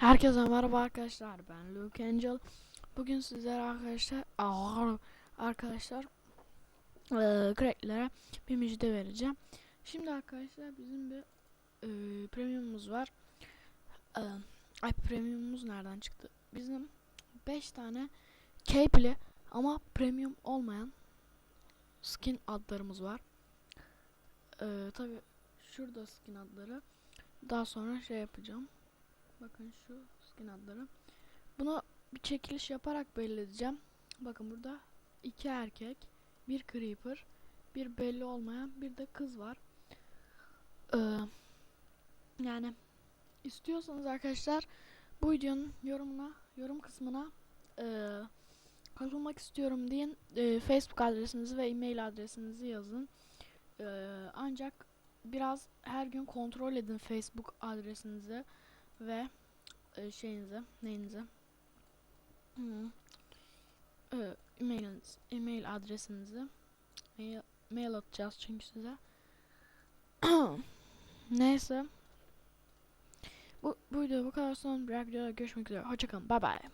Herkese merhaba arkadaşlar. Ben Luke Angel. Bugün sizlere arkadaşlar Aa, arkadaşlar eee crack'lere bir müjde vereceğim. Şimdi arkadaşlar bizim bir eee premiumumuz var. Eee, ay premiumumuz nereden çıktı? Bizim 5 tane cap'li ama premium olmayan skin adlarımız var. Eee tabi şurada skin adları. Daha sonra şey yapacağım. Bakın şu skin adları. Bunu bir çekiliş yaparak belli edeceğim. Bakın burada iki erkek, bir creeper, bir belli olmayan, bir de kız var. Ee, yani istiyorsanız arkadaşlar bu videonun yorumuna, yorum kısmına ee, katılmak istiyorum deyin. Ee, Facebook adresinizi ve e-mail adresinizi yazın. Ee, ancak biraz her gün kontrol edin Facebook adresinizi ve e, şeyinize, neyinize, hı, e, e-mailiniz, e-mail adresinizi mail, mail atacağız çünkü size. Neyse. Bu, bu video bu kadar son. Bir videoda görüşmek üzere. Hoşçakalın. Bye bye.